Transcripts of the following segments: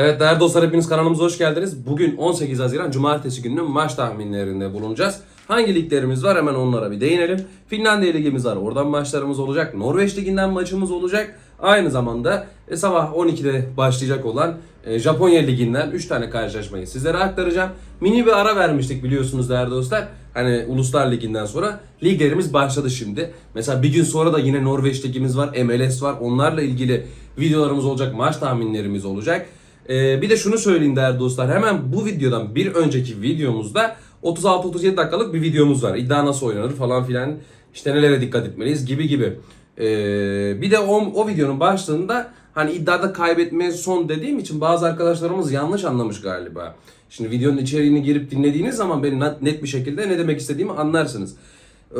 Evet değerli dostlar hepiniz kanalımıza hoş geldiniz. Bugün 18 Haziran Cumartesi gününün maç tahminlerinde bulunacağız. Hangi liglerimiz var hemen onlara bir değinelim. Finlandiya ligimiz var oradan maçlarımız olacak. Norveç liginden maçımız olacak. Aynı zamanda e, sabah 12'de başlayacak olan e, Japonya liginden 3 tane karşılaşmayı sizlere aktaracağım. Mini bir ara vermiştik biliyorsunuz değerli dostlar. Hani Uluslar Ligi'nden sonra liglerimiz başladı şimdi. Mesela bir gün sonra da yine Norveç ligimiz var, MLS var. Onlarla ilgili videolarımız olacak, maç tahminlerimiz olacak. Ee, bir de şunu söyleyeyim değerli dostlar. Hemen bu videodan bir önceki videomuzda 36-37 dakikalık bir videomuz var. İddia nasıl oynanır falan filan. İşte nelere dikkat etmeliyiz gibi gibi. Ee, bir de o, o videonun başlığında hani iddiada kaybetmeye son dediğim için bazı arkadaşlarımız yanlış anlamış galiba. Şimdi videonun içeriğini girip dinlediğiniz zaman benim net- net bir şekilde ne demek istediğimi anlarsınız.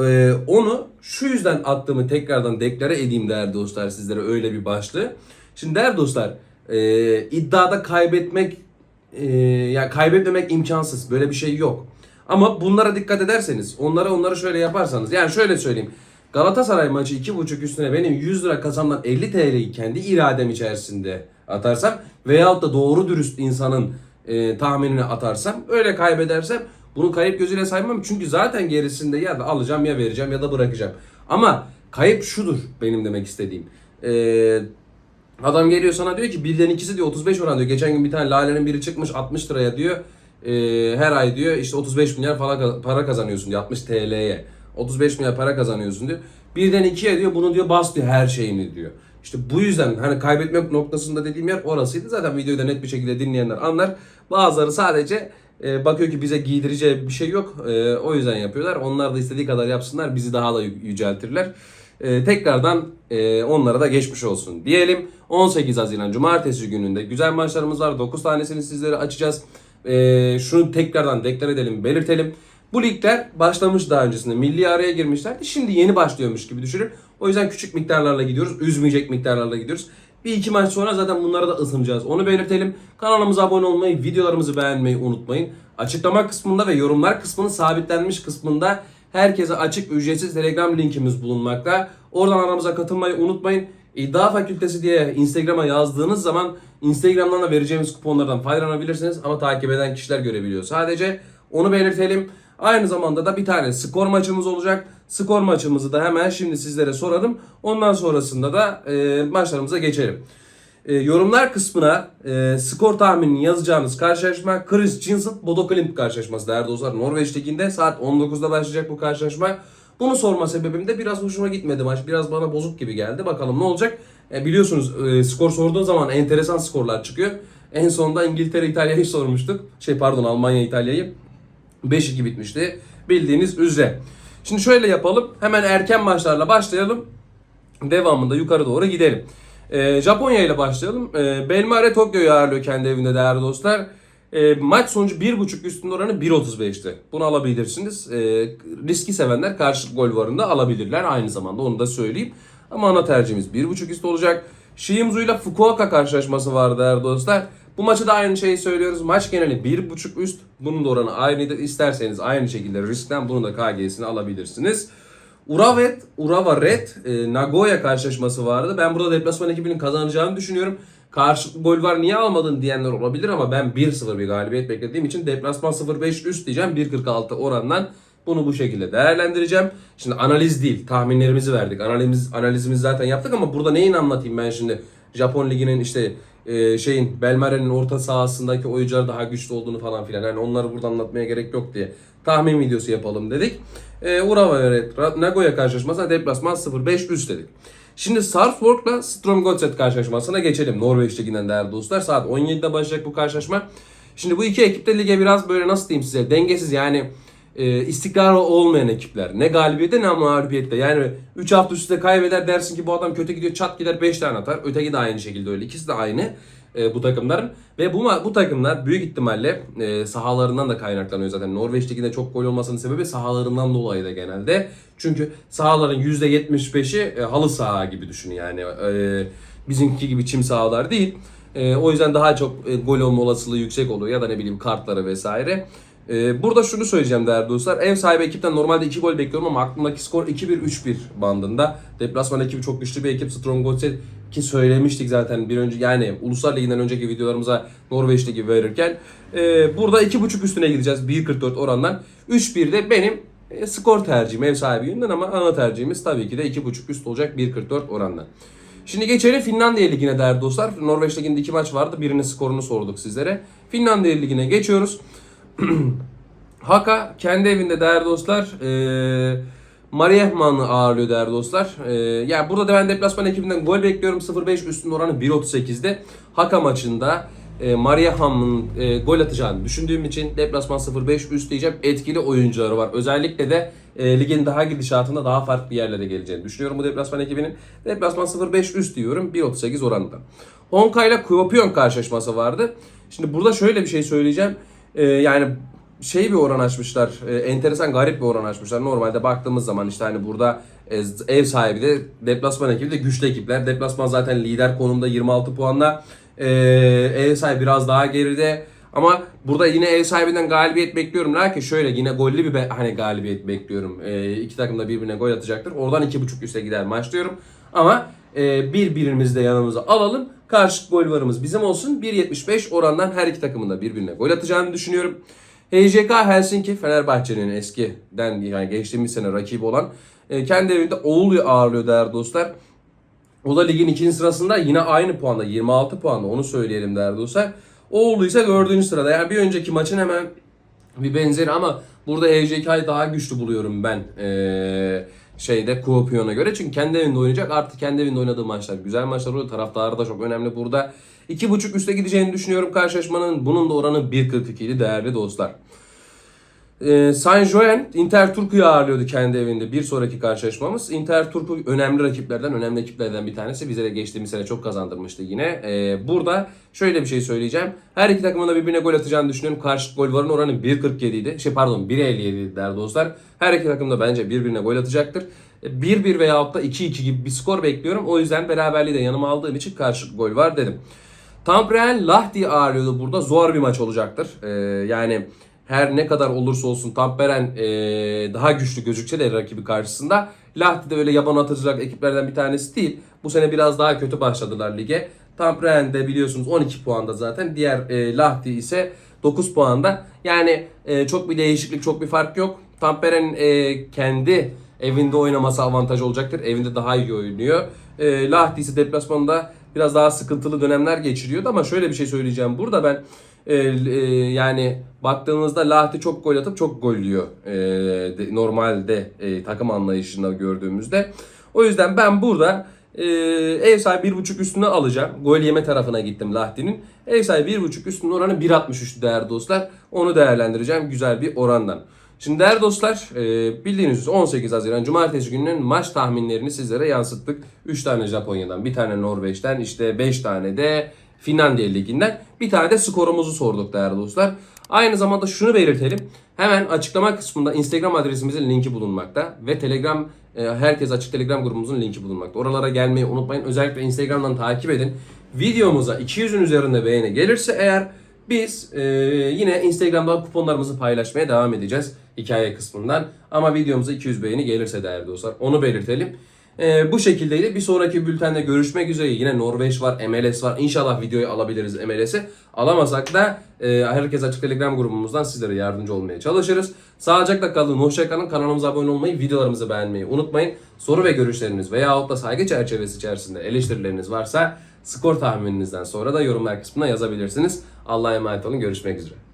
Ee, onu şu yüzden attığımı tekrardan deklare edeyim değerli dostlar sizlere öyle bir başlığı. Şimdi değerli dostlar e, iddiada kaybetmek e, yani kaybetmemek imkansız. Böyle bir şey yok. Ama bunlara dikkat ederseniz, onlara onları şöyle yaparsanız, yani şöyle söyleyeyim. Galatasaray maçı 2.5 üstüne benim 100 lira kazandan 50 TL'yi kendi iradem içerisinde atarsam veyahut da doğru dürüst insanın e, tahminini atarsam, öyle kaybedersem bunu kayıp gözüyle saymam. Çünkü zaten gerisinde ya da alacağım ya vereceğim ya da bırakacağım. Ama kayıp şudur benim demek istediğim. Eee Adam geliyor sana diyor ki birden ikisi diyor 35 oran diyor. Geçen gün bir tane lalenin biri çıkmış 60 liraya diyor. Ee, her ay diyor işte 35 milyar para, para kazanıyorsun diyor 60 TL'ye. 35 milyar para kazanıyorsun diyor. Birden ikiye diyor bunu diyor bas diyor her şeyini diyor. İşte bu yüzden hani kaybetmek noktasında dediğim yer orasıydı. Zaten videoyu da net bir şekilde dinleyenler anlar. Bazıları sadece e, bakıyor ki bize giydireceği bir şey yok. E, o yüzden yapıyorlar. Onlar da istediği kadar yapsınlar. Bizi daha da yü- yüceltirler. E, tekrardan e, onlara da geçmiş olsun diyelim. 18 Haziran Cumartesi gününde güzel maçlarımız var. 9 tanesini sizlere açacağız. E, şunu tekrardan deklar edelim, belirtelim. Bu ligler başlamış daha öncesinde. Milli araya girmişlerdi. Şimdi yeni başlıyormuş gibi düşünün. O yüzden küçük miktarlarla gidiyoruz. Üzmeyecek miktarlarla gidiyoruz. Bir iki maç sonra zaten bunlara da ısınacağız. Onu belirtelim. Kanalımıza abone olmayı, videolarımızı beğenmeyi unutmayın. Açıklama kısmında ve yorumlar kısmının sabitlenmiş kısmında herkese açık ücretsiz Telegram linkimiz bulunmakta. Oradan aramıza katılmayı unutmayın. İddia Fakültesi diye Instagram'a yazdığınız zaman Instagram'dan da vereceğimiz kuponlardan faydalanabilirsiniz ama takip eden kişiler görebiliyor. Sadece onu belirtelim. Aynı zamanda da bir tane skor maçımız olacak. Skor maçımızı da hemen şimdi sizlere sorarım. Ondan sonrasında da e, maçlarımıza geçelim. E, yorumlar kısmına e, skor tahminini yazacağınız karşılaşma Chris Jensen Bodo Klimt karşılaşması değerli dostlar. Norveç Ligi'nde saat 19'da başlayacak bu karşılaşma. Bunu sorma sebebim de biraz hoşuma gitmedi maç. Biraz bana bozuk gibi geldi. Bakalım ne olacak. E, biliyorsunuz e, skor sorduğun zaman enteresan skorlar çıkıyor. En sonunda İngiltere İtalya'yı sormuştuk. Şey pardon Almanya İtalya'yı. 5-2 bitmişti. Bildiğiniz üzere. Şimdi şöyle yapalım. Hemen erken maçlarla başlayalım. Devamında yukarı doğru gidelim. Ee, Japonya ile başlayalım. Ee, Belmare Tokyo'yu ağırlıyor kendi evinde değerli dostlar. Ee, maç sonucu 1.5 üstünde oranı 1.35'ti. Bunu alabilirsiniz. Ee, riski sevenler karşı gol varında alabilirler aynı zamanda onu da söyleyeyim. Ama ana tercihimiz 1.5 üstü olacak. Shimizu ile Fukuoka karşılaşması var değerli dostlar. Bu maçı da aynı şeyi söylüyoruz. Maç geneli 1.5 üst. Bunun da oranı aynıydı. İsterseniz aynı şekilde riskten bunun da KG'sini alabilirsiniz. Uravet, Urava Red, e, Nagoya karşılaşması vardı. Ben burada deplasman ekibinin kazanacağını düşünüyorum. Karşı gol var niye almadın diyenler olabilir ama ben 1-0 bir galibiyet beklediğim için deplasman 0-5 üst diyeceğim. 1.46 orandan bunu bu şekilde değerlendireceğim. Şimdi analiz değil, tahminlerimizi verdik. Analiz, analizimizi zaten yaptık ama burada neyin anlatayım ben şimdi? Japon Ligi'nin işte e, şeyin Belmare'nin orta sahasındaki oyuncular daha güçlü olduğunu falan filan. Yani onları burada anlatmaya gerek yok diye tahmin videosu yapalım dedik. E, Urawa ve Nagoya karşılaşmasına deplasman 0-5 üst dedik. Şimdi Sarpsborg'la Strømgodset karşılaşmasına geçelim. Norveç Ligi'nden değerli dostlar. Saat 17'de başlayacak bu karşılaşma. Şimdi bu iki ekip de lige biraz böyle nasıl diyeyim size dengesiz yani e, istikrarı olmayan ekipler. Ne galibiyette ne mağlubiyette. Yani 3 hafta üstte kaybeder dersin ki bu adam kötü gidiyor çat gider 5 tane atar. Öteki de aynı şekilde öyle. İkisi de aynı e, bu takımların. Ve bu bu takımlar büyük ihtimalle e, sahalarından da kaynaklanıyor zaten. Norveç Ligi'nde çok gol olmasının sebebi sahalarından dolayı da genelde. Çünkü sahaların %75'i e, halı saha gibi düşün yani. E, bizimki gibi çim sahalar değil. E, o yüzden daha çok e, gol olma olasılığı yüksek oluyor ya da ne bileyim kartları vesaire. Ee, burada şunu söyleyeceğim değerli dostlar. Ev sahibi ekipten normalde 2 gol bekliyorum ama aklımdaki skor 2-1-3-1 bandında. Deplasman ekibi çok güçlü bir ekip. Strong Godset ki söylemiştik zaten bir önce yani Uluslar Ligi'nden önceki videolarımıza Norveç Ligi verirken e, burada 2.5 üstüne gideceğiz 1.44 orandan. 3-1 de benim e, skor tercihim ev sahibi yönünden ama ana tercihimiz tabii ki de 2.5 üst olacak 1.44 orandan. Şimdi geçelim Finlandiya Ligi'ne değerli dostlar. Norveç Ligi'nde iki maç vardı. Birinin skorunu sorduk sizlere. Finlandiya Ligi'ne geçiyoruz. Haka kendi evinde değerli dostlar. Eee Mariehman'ı ağırlıyor değerli dostlar. Eee yani burada da ben deplasman ekibinden gol bekliyorum. 0.5 üstün oranı 1.38'de. Haka maçında e, Mariehman'ın e, gol atacağını düşündüğüm için deplasman 0.5 üst diyeceğim. Etkili oyuncuları var. Özellikle de e, ligin daha gidişatında daha farklı yerlere geleceğini düşünüyorum bu deplasman ekibinin. Deplasman 0.5 üst diyorum 1.38 oranında. Honka ile Kuopion karşılaşması vardı. Şimdi burada şöyle bir şey söyleyeceğim. E, yani şey bir oran açmışlar. e, enteresan garip bir oran açmışlar. Normalde baktığımız zaman işte hani burada e, ev sahibi de deplasman ekibi de güçlü ekipler. Deplasman zaten lider konumda 26 puanla. E, ev sahibi biraz daha geride. Ama burada yine ev sahibinden galibiyet bekliyorum. Lakin şöyle yine gollü bir hani galibiyet bekliyorum. E, iki takım da birbirine gol atacaktır. Oradan 2.5 üste gider maç diyorum. Ama e, bir birimizi de yanımıza alalım. Karşı gol varımız bizim olsun. 1.75 orandan her iki takımın da birbirine gol atacağını düşünüyorum. HJK Helsinki Fenerbahçe'nin eskiden yani geçtiğimiz sene rakibi olan e, kendi evinde Oğlu'yu ağırlıyor değerli dostlar. O da ligin ikinci sırasında yine aynı puanda 26 puanda onu söyleyelim değerli dostlar. Oğlu ise dördüncü sırada. Yani bir önceki maçın hemen bir benzeri ama burada HJK'yı daha güçlü buluyorum ben ee, şeyde Kuopion'a göre. Çünkü kendi evinde oynayacak. Artık kendi evinde oynadığı maçlar güzel maçlar oluyor. Taraftarı da çok önemli burada. 2.5 üste gideceğini düşünüyorum karşılaşmanın. Bunun da oranı 1.42 idi değerli dostlar. Ee, Saint Joen Inter Turku'yu ağırlıyordu kendi evinde bir sonraki karşılaşmamız. Inter Turku önemli rakiplerden, önemli ekiplerden bir tanesi. Bize de geçtiğimiz sene çok kazandırmıştı yine. Ee, burada şöyle bir şey söyleyeceğim. Her iki takımın da birbirine gol atacağını düşünüyorum. Karşı gol varın oranı 1.47 idi. Şey pardon 1.57 idi değerli dostlar. Her iki takım da bence birbirine gol atacaktır. 1-1 veyahut da 2-2 gibi bir skor bekliyorum. O yüzden beraberliği de yanıma aldığım için karşı gol var dedim. Tamperen Lahti ağırlıyordu burada. Zor bir maç olacaktır. Ee, yani her ne kadar olursa olsun Tamperen e, daha güçlü gözükse de rakibi karşısında Lahti de öyle yaban atacak ekiplerden bir tanesi değil. Bu sene biraz daha kötü başladılar lige. Tamperen de biliyorsunuz 12 puanda zaten. Diğer e, Lahti ise 9 puanda. Yani e, çok bir değişiklik, çok bir fark yok. Tamperen e, kendi evinde oynaması avantaj olacaktır. Evinde daha iyi oynuyor. E, Lahti ise deplasmanda biraz daha sıkıntılı dönemler geçiriyordu ama şöyle bir şey söyleyeceğim. Burada ben e, e, yani baktığımızda Lahti çok gol atıp çok gol yiyor. E, de- normalde e, takım anlayışında gördüğümüzde. O yüzden ben burada e, ev sahibi 1.5 üstüne alacağım. Gol yeme tarafına gittim Lahti'nin. Ev sahibi 1.5 üstünün oranı 1.63'tü değerli dostlar. Onu değerlendireceğim güzel bir orandan. Şimdi değerli dostlar e, bildiğiniz üzere 18 Haziran Cumartesi gününün maç tahminlerini sizlere yansıttık. 3 tane Japonya'dan, bir tane Norveç'ten, işte 5 tane de Finlandiya Ligi'nden. Bir tane de skorumuzu sorduk değerli dostlar. Aynı zamanda şunu belirtelim. Hemen açıklama kısmında Instagram adresimizin linki bulunmakta ve Telegram e, herkes açık Telegram grubumuzun linki bulunmakta. Oralara gelmeyi unutmayın. Özellikle Instagram'dan takip edin. Videomuza 200'ün üzerinde beğeni gelirse eğer biz e, yine Instagram'dan kuponlarımızı paylaşmaya devam edeceğiz hikaye kısmından. Ama videomuza 200 beğeni gelirse değerli dostlar onu belirtelim. E, bu şekildeydi. Bir sonraki bültende görüşmek üzere. Yine Norveç var, MLS var. İnşallah videoyu alabiliriz MLS'i. Alamasak da e, herkes açık Telegram grubumuzdan sizlere yardımcı olmaya çalışırız. Sağlıcakla kalın, hoşça kalın. Kanalımıza abone olmayı, videolarımızı beğenmeyi unutmayın. Soru ve görüşleriniz veyahut da saygı çerçevesi içerisinde eleştirileriniz varsa skor tahmininizden sonra da yorumlar kısmına yazabilirsiniz. Allah'a emanet olun. Görüşmek üzere.